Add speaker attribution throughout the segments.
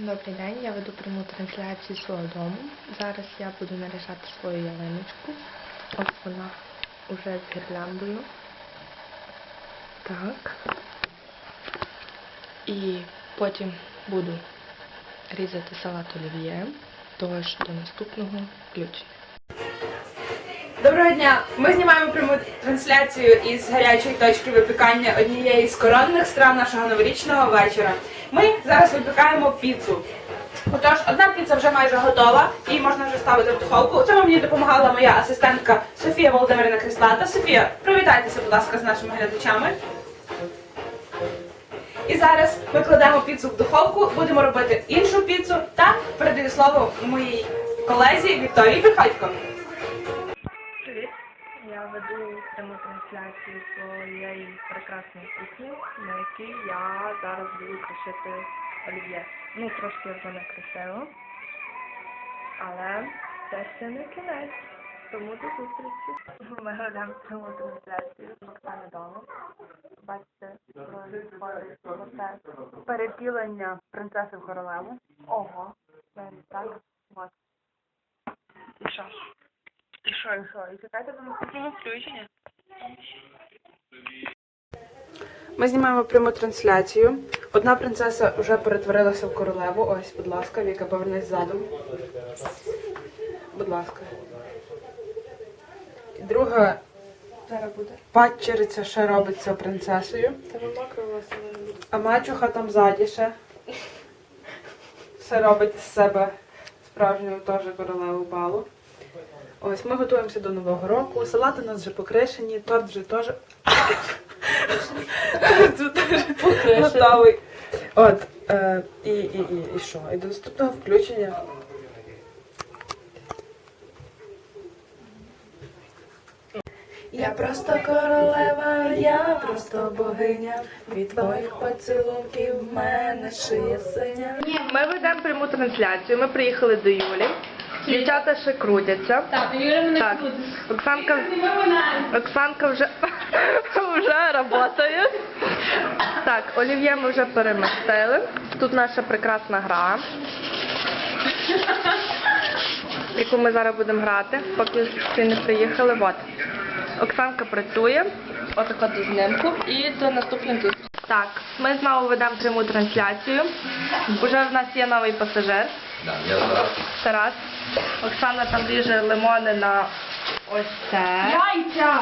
Speaker 1: Добрий день, я веду пряму трансляцію свого дому. Зараз я буду наряжати свою ялиночку. Ось вона вже з гірляндою. Так. І потім буду різати салат олів'є. Тож до наступного включення.
Speaker 2: Доброго дня! Ми знімаємо пряму трансляцію із гарячої точки випікання однієї з коронних страв нашого новорічного вечора. Ми зараз випікаємо піцу. Отож, одна піца вже майже готова, її можна вже ставити в духовку. У цьому мені допомагала моя асистентка Софія Володимирівна Крислата. Софія, привітайтеся, будь ласка, з нашими глядачами. І зараз ми кладемо піцу в духовку, будемо робити іншу піцу та передаю слово моїй колезі Вікторії Приходько.
Speaker 1: Я веду пряму трансляцію своєї прекрасної кухні, на якій я зараз буду кришити олів'є. Ну, трошки вже не красиво, але це ще не кінець. Тому до зустрічі. Ми ведемо пряму трансляцію з Оксани Дону. Бачите, процес перепілення принцеси в королеву. Ого, так. От. І що? І що, і що? І чекайте до наступного включення.
Speaker 2: Ми знімаємо пряму трансляцію. Одна принцеса вже перетворилася в королеву. Ось, будь ласка, Віка, повернись ззаду. Будь ласка. І друга
Speaker 1: Зараз буде.
Speaker 2: падчериця ще робиться принцесою.
Speaker 1: Тебе мокро волосся не буде.
Speaker 2: А мачуха там ззаді ще. Все робить з себе справжнього теж королеву балу. Ось ми готуємося до Нового року. Салати у нас вже покришені, торт вже теж. Тут теж готовий. От, е, і, і, і, і що? І до наступного включення. Я просто королева, я просто богиня. Від твоїх поцілунків в мене шия синя.
Speaker 1: Ми ведемо пряму трансляцію. Ми приїхали до Юлі. Дівчата ще крутяться.
Speaker 3: Так, Юля мене
Speaker 1: Так,
Speaker 3: крутить.
Speaker 1: Оксанка,
Speaker 3: Ми вона.
Speaker 1: Оксанка вже, вже працює. Так, олів'є ми вже перемістили. Тут наша прекрасна гра, яку ми зараз будемо грати, поки всі не приїхали. От. Оксанка працює. Отако до знімку. І до наступних зустрічей. Так, ми знову ведемо пряму трансляцію. Уже в нас є новий пасажир.
Speaker 4: Да, я зараз.
Speaker 1: Тарас. Оксана там ріже лимони на ось це.
Speaker 3: Яйця!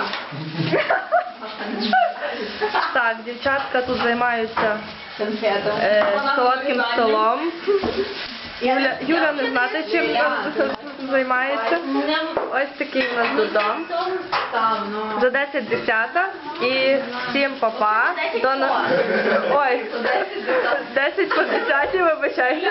Speaker 1: Так, дівчатка тут займаються е, солодким столом. Юля, Юля не знати, чим займається. Ось такий у нас додом. За 10 десята і всім папа. До на... Ой, 10 по 10, вибачайте.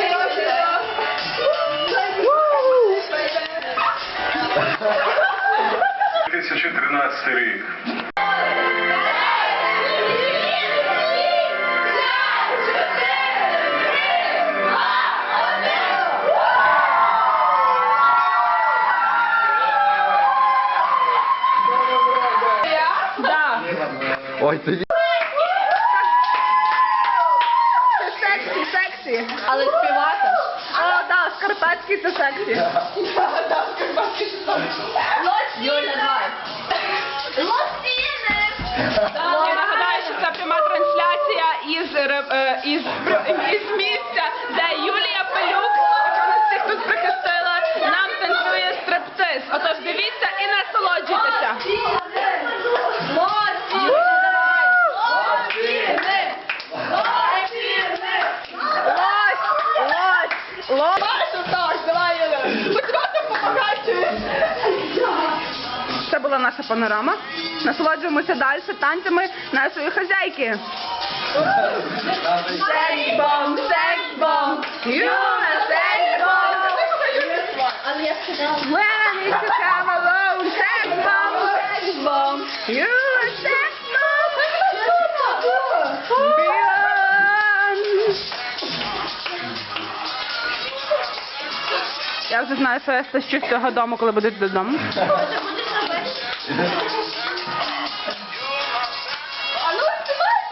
Speaker 4: Ой, тоді.
Speaker 1: Сексі, сексі. Але співати. О, так, шкарпетський це сексі. Юля, давай.
Speaker 2: Я нагадаю, що це пряма трансляція із, е, із, із місця, де Юлія була наша панорама. Насолоджуємося далі танцями нашої хазяйки.
Speaker 1: Секс-бомб, секс-бомб. Юля, секс-бомб. When is to come alone, секс-бомб, секс-бомб. Юля, секс-бомб. Beyond.
Speaker 2: Я вже знаю, що я стащу з цього дому, коли будуть додому.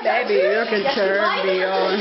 Speaker 5: Baby, you can turn me on.